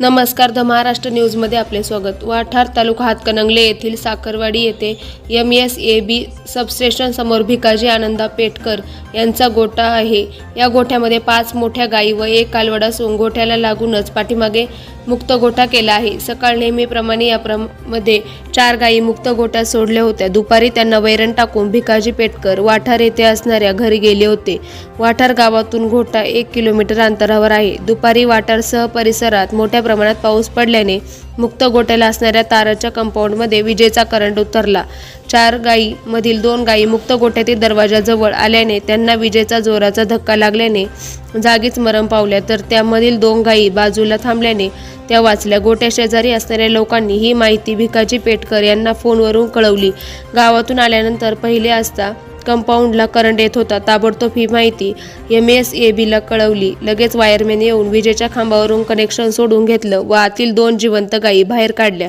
नमस्कार द महाराष्ट्र न्यूजमध्ये आपले स्वागत. वाठार तालुका हातकणंगले येथील साखरवाडी येथे एम एस ए बी सबस्टेशनसमोर भिकाजी आनंदा पेटकर यांचा गोठा आहे. या गोठ्यामध्ये पाच मोठ्या गायी व एक कालवड असून गोठ्याला लागूनच पाठीमागे मुक्त गोठा केला आहे. सकाळ नेहमीप्रमाणे या प्रममध्ये चार गायी मुक्त गोट्या सोडल्या होत्या. दुपारी त्यांना वैरण टाकून भिकाजी पेटकर वाठार येथे असणाऱ्या घरी गेले होते. वाठार गावातून घोटा एक किलोमीटर अंतरावर आहे. दुपारी वाठारसह परिसरात मोठ्या प्रमाणात पाऊस पडल्याने मुक्त गोट्याला असणाऱ्या ताराच्या कंपाऊंडमध्ये विजेचा करंट उतरला. चार गायी मधील दोन गायी मुक्त गोट्यातील दरवाजाजवळ आल्याने त्यांना विजेचा जोराचा धक्का लागल्याने जागीच मरण पावल्या. तर त्यामधील दोन गायी बाजूला थांबल्याने त्या वाचल्या. गोट्या शेजारी असणाऱ्या लोकांनी ही माहिती भिकाजी पेटकर यांना फोनवरून कळवली. गावातून आल्यानंतर पहिले असता कंपाऊंडला करंट येत होता ताबडतोब ही माहिती एम एस ए बीला कळवली. लगेच वायरमॅन येऊन विजेच्या खांबावरून कनेक्शन सोडून घेतलं व आतील दोन जिवंत गायी बाहेर काढल्या.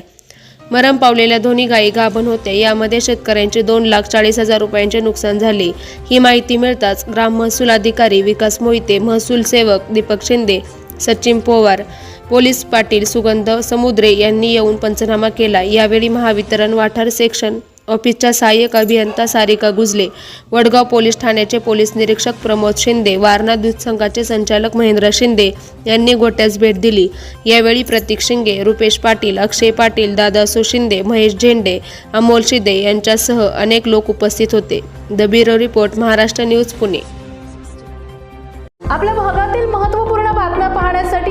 मरण पावलेल्या दोन्ही गायी गाभण होत्या. यामध्ये शेतकऱ्यांचे दोन लाख चाळीस हजार रुपयांचे नुकसान झाले. ही माहिती मिळताच ग्राम महसूल अधिकारी विकास मोहिते महसूल सेवक दीपक शिंदे सचिन पोवार पोलीस पाटील सुगंध समुद्रे यांनी येऊन पंचनामा केला. यावेळी महावितरण वाठार सेक्शन ऑफिसच्या सहाय्यक अभियंता सारिका गुजले. वडगाव पोलीस ठाण्याचे पोलीस निरीक्षक प्रमोद शिंदे वारणा दूध संघाचे संचालक महेंद्र शिंदे यांनी गोट्यास भेट दिली. यावेळी प्रतीक शिंगे रुपेश पाटील अक्षय पाटील दादासू शिंदे महेश झेंडे अमोल शिंदे यांच्यासह अनेक लोक उपस्थित होते. The bureau report Maharashtra news Pune. आपल्या भागातील महत्त्वपूर्ण